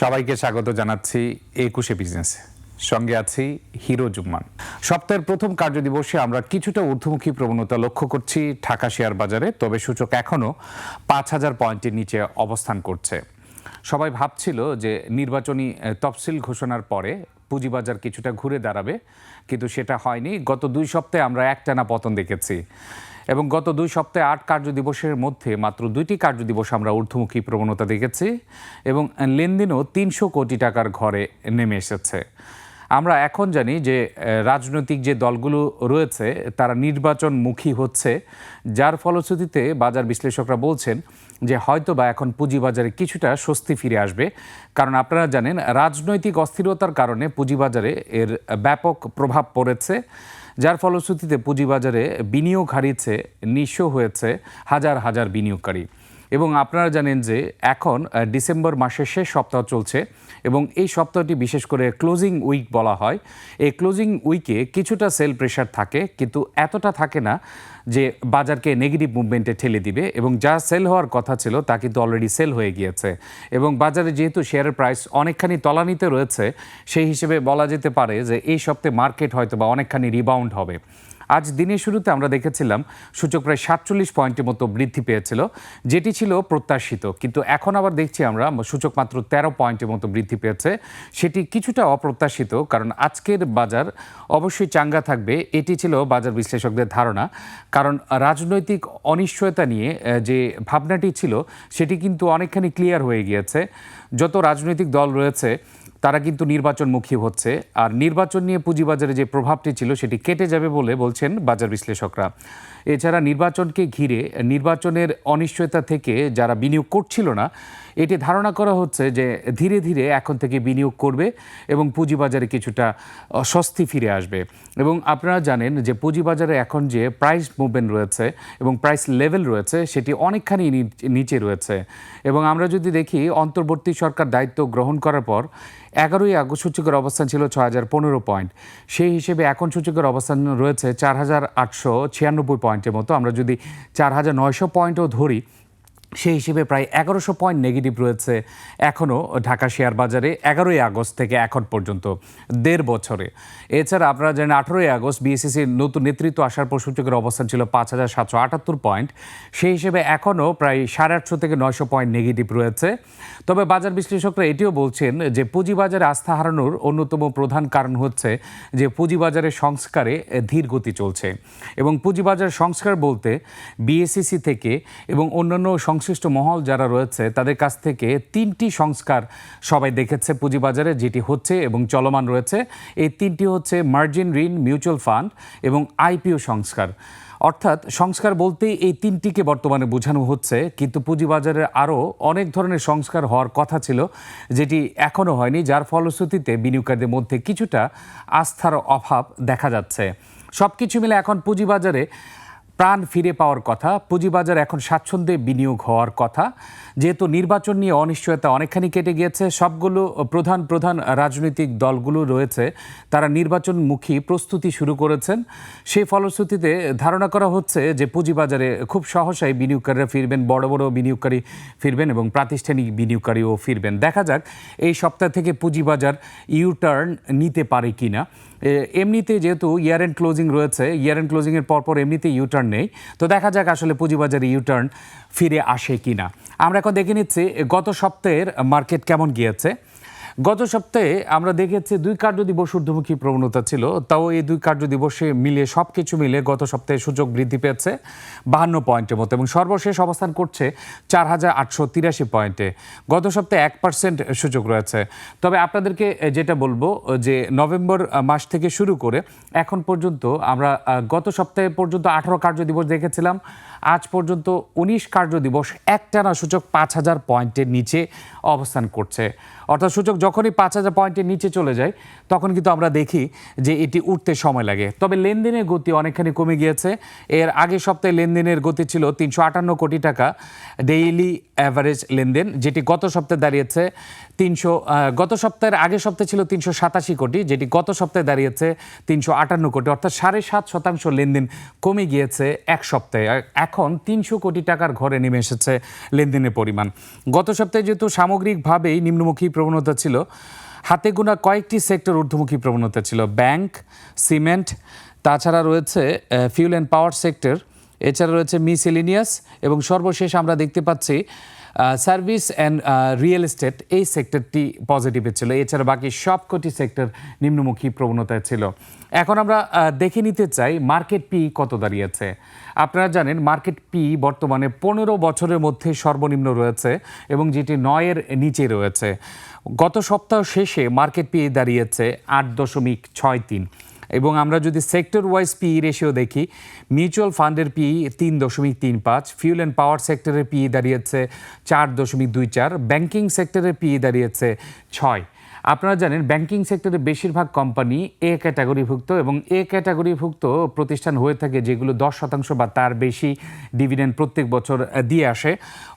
সবাইকে স্বাগত জানাচ্ছি একুশে বিজনেস। সঙ্গে আছি হিরো জুম্মান সপ্তাহের প্রথম কার্যদিবসে আমরা কিছুটা ঊর্ধ্বমুখী প্রবণতা লক্ষ্য করছি ঢাকা শেয়ার বাজারে, তবে সূচক এখনও পাঁচ হাজার পয়েন্টের নিচে অবস্থান করছে। সবাই ভাবছিল যে নির্বাচনী তফসিল ঘোষণার পরে পুঁজিবাজার কিছুটা ঘুরে দাঁড়াবে, কিন্তু সেটা হয়নি। গত দুই সপ্তাহে আমরা একটানা পতন দেখেছি। এবং গত দুই সপ্তাহে আট কার্যদিবসের মধ্যে মাত্র দুইটি কার্যদিবস আমরা ঊর্ধ্বমুখী প্রবণতা দেখেছি এবং লেনদেনও তিনশো কোটি টাকার ঘরে নেমে এসেছে। আমরা এখন জানি যে রাজনৈতিক যে দলগুলো রয়েছে, তারা নির্বাচনমুখী হচ্ছে, যার ফলশ্রুতিতে বাজার বিশ্লেষকরা বলছেন যে হয়তো বা এখন পুঁজিবাজারে কিছুটা স্বস্তি ফিরে আসবে। কারণ আপনারা জানেন, রাজনৈতিক অস্থিরতার কারণে পুঁজিবাজারে এর ব্যাপক প্রভাব পড়েছে। যার ফলশ্রুতিতে পুঁজিবাজারে বিনিয়োগ হারিয়েছে নিঃস্ব হয়েছে হাজার হাজার বিনিয়োগকারী। এবং আপনারা জানেন যে এখন ডিসেম্বর মাসের শেষ সপ্তাহ চলছে এবং এই সপ্তাহটি বিশেষ করে ক্লোজিং উইক বলা হয়। এই ক্লোজিং উইকে কিছুটা সেল প্রেশার থাকে, কিন্তু এতটা থাকে না যে বাজারকে নেগেটিভ মুভমেন্টে ঠেলে দিবে এবং যা সেল হওয়ার কথা ছিল তা কিন্তু অলরেডি সেল হয়ে গিয়েছে। এবং বাজারে যেহেতু শেয়ারের প্রাইস অনেকখানি তলানিতে রয়েছে, সেই হিসেবে বলা যেতে পারে যে এই সপ্তাহে মার্কেট হয়তো বা অনেকখানি রিবাউন্ড হবে। আজ দিনের শুরুতে আমরা দেখেছিলাম সূচক প্রায় সাতচল্লিশ পয়েন্টের মতো বৃদ্ধি পেয়েছিল, যেটি ছিল প্রত্যাশিত। কিন্তু এখন আবার দেখছি আমরা সূচক মাত্র তেরো পয়েন্টের মতো বৃদ্ধি পেয়েছে। সেটি কিছুটা অপ্রত্যাশিত কারণ আজকের বাজার অবশ্যই চাঙ্গা থাকবে, এটি ছিল বাজার বিশ্লেষকদের ধারণা। কারণ রাজনৈতিক অনিশ্চয়তা নিয়ে যে ভাবনাটি ছিল, সেটি কিন্তু অনেকখানি ক্লিয়ার হয়ে গিয়েছে। যত রাজনৈতিক দল রয়েছে তারা কিন্তু নির্বাচনমুখী হচ্ছে। আর নির্বাচন নিয়ে পুঁজিবাজারে যে প্রভাবটি ছিল, সেটি কেটে যাবে বলে বলছেন বাজার বিশ্লেষকরা। এছাড়া নির্বাচনকে ঘিরে নির্বাচনের অনিশ্চয়তা থেকে যারা বিনিয়োগ করছিল না এটি ধারণা করা হচ্ছে যে ধীরে ধীরে এখন থেকে বিনিয়োগ করবে এবং পুঁজিবাজারে কিছুটা স্বস্তি ফিরে আসবে। এবং আপনারা জানেন যে পুঁজিবাজারে এখন যে প্রাইস মুভমেন্ট রয়েছে এবং প্রাইস লেভেল রয়েছে, সেটি অনেকখানি নিচে রয়েছে। এবং আমরা যদি দেখি, অন্তর্বর্তী সরকার দায়িত্ব গ্রহণ করার পর এগারোই আগস্ট সূচকের অবস্থান ছিল ছ হাজার পনেরো পয়েন্ট। সেই হিসেবে এখন সূচকের অবস্থান রয়েছে চার হাজার আটশো ছিয়ানব্বই পয়েন্টের মতো। আমরা যদি চার হাজার নয়শো পয়েন্টও ধরি সেই হিসেবে প্রায় এগারোশো পয়েন্ট নেগেটিভ রয়েছে এখনও ঢাকা শেয়ার বাজারে এগারোই আগস্ট থেকে এখন পর্যন্ত, দেড় বছরে। এছাড়া আপনারা জানেন আঠেরোই আগস্ট বিএসসিসির নতুন নেতৃত্ব আসার পর সূচকের অবস্থান ছিল পাঁচ হাজার সাতশো আটাত্তর পয়েন্ট। সেই হিসেবে এখনও প্রায় সাড়ে আটশো থেকে নয়শো পয়েন্ট নেগেটিভ রয়েছে। তবে বাজার বিশ্লেষকরা এটিও বলছেন যে পুঁজিবাজারে আস্থা হারানোর অন্যতম প্রধান কারণ হচ্ছে যে পুঁজিবাজারের সংস্কারে ধীর গতি চলছে। এবং পুঁজিবাজার সংস্কার বলতে বিএসসিসি থেকে এবং অন্যান্য সংশ্লিষ্ট মহল যারা রয়েছে, তাদের কাছ থেকে তিনটি সংস্কার সবাই দেখেছে পুঁজিবাজারে, যেটি হচ্ছে এবং চলমান রয়েছে। এই তিনটি হচ্ছে মার্জিন ঋণ, মিউচুয়াল ফান্ড এবং আইপিও সংস্কার। অর্থাৎ সংস্কার বলতেই এই তিনটিকে বর্তমানে বোঝানো হচ্ছে, কিন্তু পুঁজিবাজারে আরও অনেক ধরনের সংস্কার হওয়ার কথা ছিল, যেটি এখনও হয়নি, যার ফলশ্রুতিতে বিনিয়োগকারীদের মধ্যে কিছুটা আস্থার অভাব দেখা যাচ্ছে। সব কিছু মিলে এখন পুঁজিবাজারে প্রাণ ফিরে পাওয়ার কথা। পুঁজিবাজার এখন স্বাচ্ছন্দ্যে বিনিয়োগ হওয়ার কথা। যেহেতু নির্বাচন নিয়ে অনিশ্চয়তা অনেকখানি কেটে গিয়েছে, সবগুলো প্রধান প্রধান রাজনৈতিক দলগুলো রয়েছে, তারা নির্বাচনমুখী প্রস্তুতি শুরু করেছেন। সেই ফলশ্রুতিতে ধারণা করা হচ্ছে যে পুঁজিবাজারে খুব সহসাই বিনিয়োগকারীরা ফিরবেন, বড় বড় বিনিয়োগকারী ফিরবেন এবং প্রাতিষ্ঠানিক বিনিয়োগকারীও ফিরবেন। দেখা যাক এই সপ্তাহ থেকে পুঁজিবাজার ইউ টার্ন নিতে পারে কিনা। এমনিতে যেহেতু ইয়ার এন্ড ক্লোজিং রয়েছে ইয়ার এন্ড ক্লোজিংয়ের পরপর এমনিতে ইউটার্ন নেই। তো দেখা যাক আসলে পুঁজিবাজারে ইউটার্ন ফিরে আসে কিনা। আমরা এখন দেখে নিচ্ছি, গত সপ্তাহের মার্কেট কেমন গিয়েছে। গত সপ্তাহে আমরা দেখেছি দুই কার্যদিবস ঊর্ধ্বমুখী প্রবণতা ছিল, তাও এই দুই কার্যদিবসে মিলে সব কিছু মিলে গত সপ্তাহে সূচক বৃদ্ধি পেয়েছে বাহান্ন পয়েন্টের মতো এবং সর্বশেষ অবস্থান করছে চার হাজার আটশো তিরাশি পয়েন্টে। গত সপ্তাহে এক পার্সেন্ট সূচক রয়েছে। তবে আপনাদেরকে যেটা বলব যে নভেম্বর মাস থেকে শুরু করে এখন পর্যন্ত আমরা গত সপ্তাহে পর্যন্ত আঠারো কার্যদিবস দেখেছিলাম। আজ পর্যন্ত উনিশ কার্য কার্যদিবস একটানা সূচক পাঁচ হাজার পয়েন্টের নিচে অবস্থান করছে। অর্থাৎ সূচক যখনই পাঁচ হাজার পয়েন্টের নিচে চলে যায়, তখন কিন্তু আমরা দেখি যে এটি উঠতে সময় লাগে। তবে লেনদেনের গতি অনেকখানি কমে গিয়েছে। এর আগের সপ্তাহে লেনদেনের গতি ছিল তিনশো আটান্ন কোটি টাকা। ডেইলি অ্যাভারেজ লেনদেন, যেটি গত সপ্তাহে দাঁড়িয়েছে তিনশো গত সপ্তাহের আগের সপ্তাহে ছিল তিনশো সাতাশি কোটি, যেটি গত সপ্তাহে দাঁড়িয়েছে তিনশো আটান্ন কোটি। অর্থাৎ সাড়ে সাত শতাংশ লেনদেন কমে গিয়েছে এক সপ্তাহে আর এখন তিনশো কোটি টাকার ঘরে নেমে এসেছে লেনদেনের পরিমাণ। গত সপ্তাহে যেহেতু সামগ্রিকভাবেই নিম্নমুখী প্রবণতা ছিল, হাতে গোনা কয়েকটি সেক্টর ঊর্ধ্বমুখী প্রবণতা ছিল, ব্যাংক, সিমেন্ট, তাছাড়া রয়েছে ফিউল অ্যান্ড পাওয়ার সেক্টর এছাড়া রয়েছে মিসেলিনিয়াস এবং সর্বশেষ আমরা দেখতে পাচ্ছি সার্ভিস অ্যান্ড রিয়েল এস্টেট এই সেক্টরটি পজিটিভে ছিল। এছাড়া বাকি সবকটি সেক্টর নিম্নমুখী প্রবণতায় ছিল। এখন আমরা দেখে নিতে চাই মার্কেট পি কত দাঁড়িয়েছে। আপনারা জানেন মার্কেট পি বর্তমানে পনেরো বছরের মধ্যে সর্বনিম্ন রয়েছে এবং যেটি নয়ের নিচে রয়েছে। গত সপ্তাহ শেষে মার্কেট পি দাঁড়িয়েছে আট দশমিক ছয় তিন। এবং আমরা যদি সেক্টর ওয়াইজ পিই রেশিও দেখি মিউচুয়াল ফান্ডের পিই তিন দশমিক তিন পাঁচ ফিউল অ্যান্ড পাওয়ার সেক্টরের পি দাঁড়িয়েছে চার দশমিক দুই চার ব্যাংকিং সেক্টরের পি দাঁড়িয়েছে ছয়। আপনারা জানেন ব্যাংকিং সেক্টরে বেশিরভাগ কোম্পানি এ ক্যাটাগরিভুক্ত এবং এ ক্যাটাগরিভুক্ত প্রতিষ্ঠান হয়ে থাকে যেগুলো দশ শতাংশ বা তার বেশি ডিভিডেন্ড প্রত্যেক বছর দিয়ে আসে।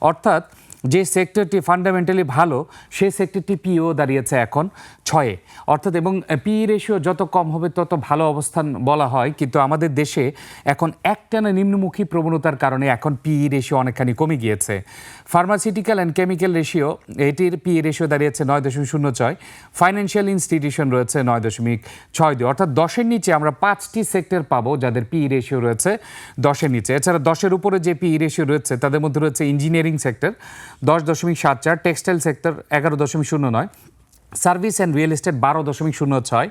অর্থাৎ যে সেক্টরটি ফান্ডামেন্টালি ভালো সেই সেক্টরটি পিও দাঁড়িয়েছে এখন ছয়ে অর্থাৎ এবং পি রেশিও যত কম হবে, তত ভালো অবস্থান বলা হয়। কিন্তু আমাদের দেশে এখন একটানা নিম্নমুখী প্রবণতার কারণে এখন পি রেশিও অনেকখানি কমে গিয়েছে। ফার্মাসিউটিক্যাল অ্যান্ড কেমিক্যাল রেশিও এটির পি রেশিও দাঁড়িয়েছে নয় দশমিক শূন্য ছয়। ফাইন্যান্সিয়াল ইনস্টিটিউশন রয়েছে নয় দশমিক ছয় দুই। অর্থাৎ দশের নিচে আমরা পাঁচটি সেক্টর পাবো যাদের পি রেশিও রয়েছে দশের নিচে। এছাড়া দশের উপরে যে পি রেশিও রয়েছে, তাদের মধ্যে রয়েছে ইঞ্জিনিয়ারিং সেক্টর দশ দশমিক সাত চার, টেক্সটাইল সেক্টর এগারো দশমিক শূন্য নয়, সার্ভিস অ্যান্ড রিয়েল এস্টেট বারো দশমিক শূন্য ছয়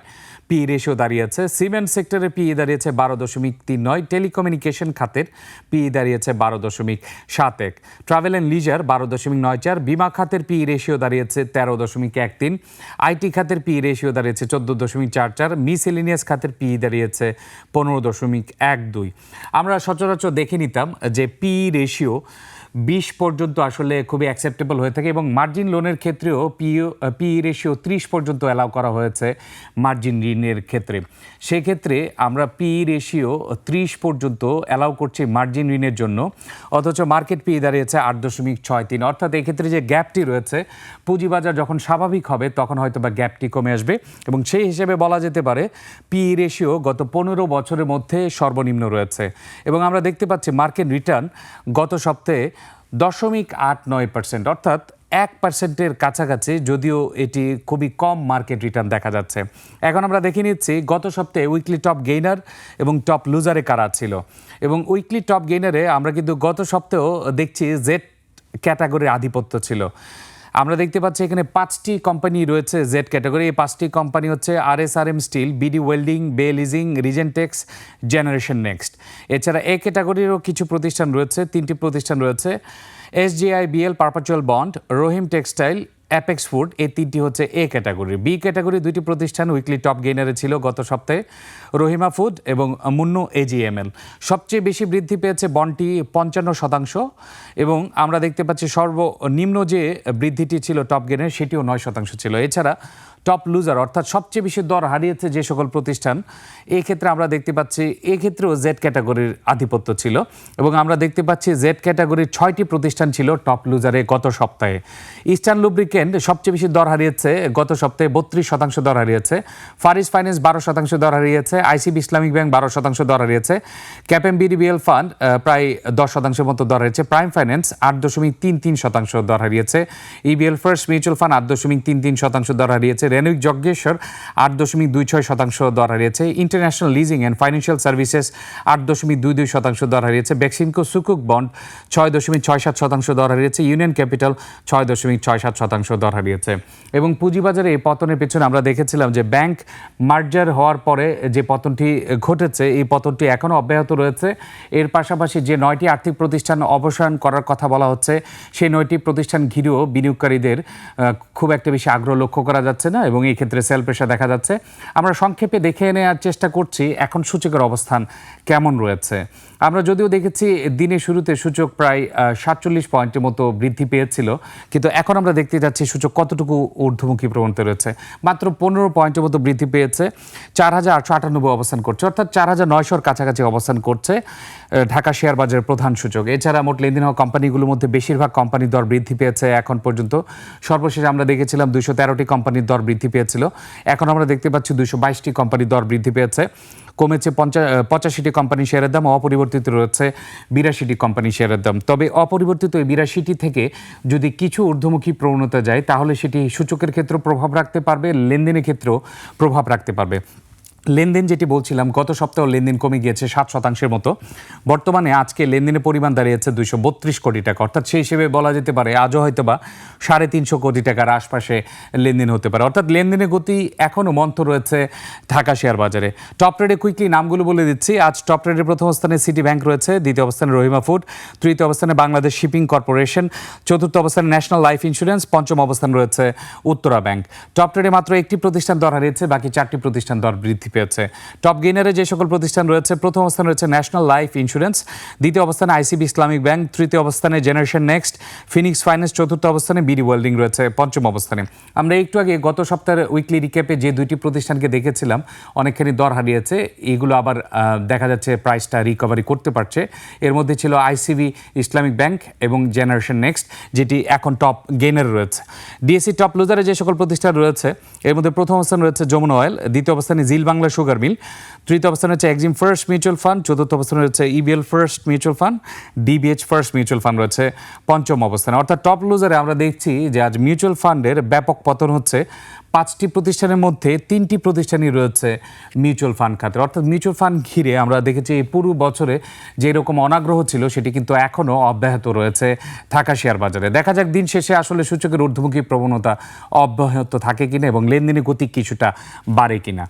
পি রেশিও দাঁড়িয়েছে। সিমেন্ট সেক্টরে পি দাঁড়িয়েছে বারো দশমিক তিন নয়, টেলিকমিউনিকেশন খাতের পি দাঁড়িয়েছে বারো দশমিক সাত এক, ট্রাভেল অ্যান্ড লিজার বারো দশমিক নয় চার, বিমা খাতের পি রেশিও দাঁড়িয়েছে তেরো দশমিক এক তিন আইটি খাতের পি রেশিও দাঁড়িয়েছে চোদ্দ দশমিক চার চার, মিসেলিনিয়াস খাতের পি দাঁড়িয়েছে পনেরো দশমিক এক দুই। আমরা সচরাচর দেখে নিতাম যে পি রেশিও বিশ পর্যন্ত আসলে খুবই অ্যাকসেপ্টেবল হয়ে থাকে এবং মার্জিন লোনের ক্ষেত্রেও পিও পি রেশিও ত্রিশ পর্যন্ত অ্যালাউ করা হয়েছে মার্জিন ঋণের ক্ষেত্রে। সেক্ষেত্রে আমরা পি রেশিও ত্রিশ পর্যন্ত অ্যালাউ করছি মার্জিন ঋণের জন্য, অথচ মার্কেট পি দাঁড়িয়েছে আট দশমিক ছয় তিন। অর্থাৎ এক্ষেত্রে যে গ্যাপটি রয়েছে, পুঁজিবাজার যখন স্বাভাবিক হবে, তখন হয়তো বা গ্যাপটি কমে আসবে এবং সেই হিসেবে বলা যেতে পারে পি রেশিও গত পনেরো বছরের মধ্যে সর্বনিম্ন রয়েছে। এবং আমরা দেখতে পাচ্ছি মার্কেট রিটার্ন গত সপ্তাহে দশমিক আট নয় পার্সেন্ট অর্থাৎ এক পার্সেন্টের কাছাকাছি, যদিও এটি খুবই কম মার্কেট রিটার্ন দেখা যাচ্ছে। এখন আমরা দেখে নিচ্ছি, গত সপ্তাহে উইকলি টপ গেইনার এবং টপ লুজারে কারা ছিল? এবং উইকলি টপ গেইনারে আমরা কিন্তু গত সপ্তাহেও দেখছি জেড ক্যাটাগরির আধিপত্য ছিল। আমরা দেখতে পাচ্ছি এখানে পাঁচটি কোম্পানি রয়েছে জেড ক্যাটাগরি এই পাঁচটি কোম্পানি হচ্ছে R S R M steel BD welding bay leasing Regentex generation next এছাড়া এ ক্যাটাগরিরও কিছু প্রতিষ্ঠান রয়েছে, তিনটি প্রতিষ্ঠান রয়েছে। SGI BL perpetual bond Rahim textile apex food এই তিনটি হচ্ছে এ ক্যাটাগরি বি ক্যাটাগরি দুইটি প্রতিষ্ঠান উইকলি টপ গেইনারে ছিল গত সপ্তাহে। রহিমা ফুড এবং মুন্নু এজিএমএল সবচেয়ে বেশি বৃদ্ধি পেয়েছে বনটি পঞ্চান্ন শতাংশ এবং আমরা দেখতে পাচ্ছি সর্বনিম্ন যে বৃদ্ধিটি ছিল টপ গেইনের সেটিও নয় শতাংশ ছিল। এছাড়া টপ লুজার, অর্থাৎ সবচেয়ে বেশি দর হারিয়েছে যে সকল প্রতিষ্ঠান এই ক্ষেত্রে আমরা দেখতে পাচ্ছি, এক্ষেত্রেও জেড ক্যাটাগরির আধিপত্য ছিল এবং আমরা দেখতে পাচ্ছি জেড ক্যাটাগরির ছয়টি প্রতিষ্ঠান ছিল টপ লুজারে গত সপ্তাহে। ইস্টার্ন লুব্রিকেন্ট সবচেয়ে বেশি দর হারিয়েছে, গত সপ্তাহে বত্রিশ শতাংশ দর হারিয়েছে। ফারিস ফাইন্যান্স বারো শতাংশ দর হারিয়েছে আইসিবি ইসলামিক ব্যাংক বারো শতাংশ দর হারিয়েছে। ক্যাপএম বিডিবিএল ফান্ড প্রায় দশ শতাংশের মতো দর হারিয়েছে। প্রাইম ফাইন্যান্স আট দশমিক তিন তিন শতাংশ দর হারিয়েছে। ইবিএল ফার্স্ট মিউচুয়াল ফান্ড আট দশমিক তিন তিন শতাংশ দর হারিয়েছে। রেনুইক যজ্ঞেশ্বর আট দশমিক দুই ছয় শতাংশ দর হারিয়েছে। International leasing and financial services আট দশমিক দুই দুই শতাংশ দর হারিয়েছে। বেক্সিমকো সুকুক বন্ড ছয় দশমিক ছয় সাত শতাংশ দর হারিয়েছে। ইউনিয়ন ক্যাপিটাল ছয় দশমিক ছয় সাত শতাংশ দর হারিয়েছে। এবং পুঁজিবাজারে এই পতনের পেছনে আমরা দেখেছিলাম যে ব্যাংক মার্জার হওয়ার পরে যে পতনটি ঘটেছে, এই পতনটি এখনও অব্যাহত রয়েছে। এর পাশাপাশি যে নয়টি আর্থিক প্রতিষ্ঠান অবসান করার কথা বলা হচ্ছে, সেই নয়টি প্রতিষ্ঠান ঘিরেও বিনিয়োগকারীদের খুব একটা বেশি আগ্রহ লক্ষ্য করা যাচ্ছে না। এবং এই ক্ষেত্রে সেল প্রেশার দেখা যাচ্ছে। আমরা সংক্ষেপে দেখে নেওয়ার চেষ্টা করছি, এখন সূচকের অবস্থান কেমন রয়েছে। আমরা যদিও দেখেছি দিনের শুরুতে সূচক প্রায় সাতচল্লিশ পয়েন্টের মতো বৃদ্ধি পেয়েছিল, কিন্তু এখন আমরা দেখতে যাচ্ছি সূচক কতটুকু ঊর্ধ্বমুখী প্রবণতা রয়েছে। মাত্র পনেরো পয়েন্টের মতো বৃদ্ধি পেয়েছে, চার হাজার আটশো আটানব্বই অবস্থান করছে, অর্থাৎ চার হাজার নয়শোর কাছাকাছি অবস্থান করছে ঢাকা শেয়ার বাজারের প্রধান সূচক। এছাড়া মোট লেনদেন হওয়া কোম্পানিগুলোর মধ্যে বেশিরভাগ কোম্পানির দর বৃদ্ধি পেয়েছে এখন পর্যন্ত। সর্বশেষ আমরা দেখেছিলাম দুইশো তেরোটি কোম্পানির দর বৃদ্ধি পেয়েছিল। এখন আমরা দেখতে পাচ্ছি দুশো বাইশটি কোম্পানির দর বৃদ্ধি পেয়েছে। কমেছে পঞ্চাশ পঁচাশিটি কোম্পানি শেয়ারের দাম, অপরিবর্তিত রয়েছে বিরাশিটি কোম্পানি শেয়ারের দাম। তবে অপরিবর্তিত এই বিরাশিটি থেকে যদি কিছু ঊর্ধ্বমুখী প্রবণতা যায়, তাহলে সেটি সূচকের ক্ষেত্রেও প্রভাব রাখতে পারবে, লেনদেনের ক্ষেত্রেও প্রভাব রাখতে পারবে। লেনদেন যেটি বলছিলাম, গত সপ্তাহে লেনদেন কমে গিয়েছে সাত শতাংশের মতো। বর্তমানে আজকে লেনদেনের পরিমাণ দাঁড়িয়েছে দুইশো বত্রিশ কোটি টাকা। অর্থাৎ সেই হিসেবে বলা যেতে পারে আজও হয়তো বা সাড়ে তিনশো কোটি টাকার আশপাশে লেনদেন হতে পারে। অর্থাৎ লেনদেনের গতি এখনও মন্থ রয়েছে ঢাকা শেয়ার বাজারে। টপ রেডে কুইকলি নামগুলো বলে দিচ্ছি। আজ টপ রেডের প্রথম স্থানে সিটি ব্যাংক রয়েছে, দ্বিতীয় অবস্থানে রহিমা ফুড, তৃতীয় অবস্থানে বাংলাদেশ শিপিং কর্পোরেশন, চতুর্থ অবস্থানে ন্যাশনাল লাইফ ইন্স্যুরেন্স, পঞ্চম অবস্থান রয়েছে উত্তরা ব্যাংক। টপ ট্রেডে মাত্র একটি প্রতিষ্ঠান দর হারিয়েছে, বাকি চারটি প্রতিষ্ঠান দর বৃদ্ধি পেয়েছে। টপ গেইনারে যে সকল প্রতিষ্ঠান রয়েছে, প্রথম অবস্থানে রয়েছে ন্যাশনাল লাইফ ইন্স্যুরেন্স দ্বিতীয় অবস্থানে আইসিবি ইসলামিক ব্যাংক তৃতীয় অবস্থানে জেনারেশন নেক্সট ফিনিক্স ফাইন্যান্স চতুর্থ অবস্থানে বিডি ওয়েল্ডিং রয়েছে, পঞ্চম অবস্থানে। আমরা একটু আগে গত সপ্তাহের উইকলি রিক্যাপে যে দুইটি প্রতিষ্ঠানকে দেখেছিলাম, অনেকখানি দর হারিয়েছে, এগুলো আবার দেখা যাচ্ছে প্রাইসটা রিকভারি করতে পারছে। এর মধ্যে ছিল আইসিবি ইসলামিক ব্যাংক এবং জেনারেশন নেক্সট যেটি এখন টপ গেইনার রয়েছে। ডিএসসি টপ লুজারে যে সকল প্রতিষ্ঠান রয়েছে, এর মধ্যে প্রথম অবস্থান রয়েছে যমুনা অয়েল দ্বিতীয় অবস্থানে জিল বাংলা সুগার মিল। তৃতীয় অবস্থানে হচ্ছে এক্সিম ফার্স্ট মিউচুয়াল ফান্ড চতুর্থ অবস্থানে রয়েছে EBL first mutual fund DBH first mutual fund রয়েছে পঞ্চম অবস্থানে। অর্থাৎ টপ লুজারে আমরা দেখছি যে আজ মিউচুয়াল ফান্ডের ব্যাপক পতন হচ্ছে। পাঁচটি প্রতিষ্ঠানের মধ্যে তিনটি প্রতিষ্ঠানই রয়েছে মিউচুয়াল ফান্ড খাতে। অর্থাৎ মিউচুয়াল ফান্ড ঘিরে আমরা দেখেছি এই পুরো বছরে যে এরকম অনাগ্রহ ছিল, সেটি কিন্তু এখনও অব্যাহত রয়েছে ঢাকা শেয়ার বাজারে। দেখা যাক দিন শেষে আসলে সূচকের ঊর্ধ্বমুখী প্রবণতা অব্যাহত থাকে কিনা এবং লেনদেনের গতি কিছুটা বাড়ে কিনা।